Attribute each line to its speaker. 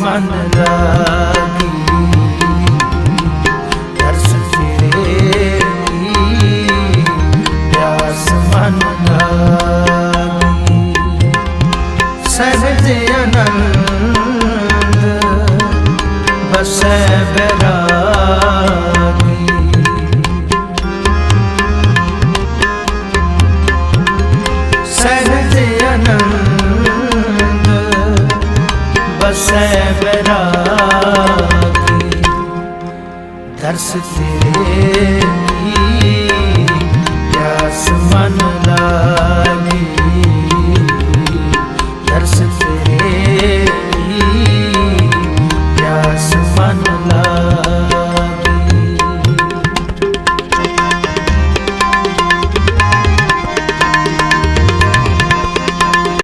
Speaker 1: ਮਨ ਲਾਗੀ। ਦਰਸ ਤੇਰੇ ਕੀ ਪਿਆਸ ਮਨ ਲਾਗੀ। ਸਹਿਜ ਆਨੰਦ ਬਸੈ ਬੈਰਾਗੀ। ਰਾਖੀ ਦਰਸ ਤੇਰੇ ਕੀ ਪਿਆਸ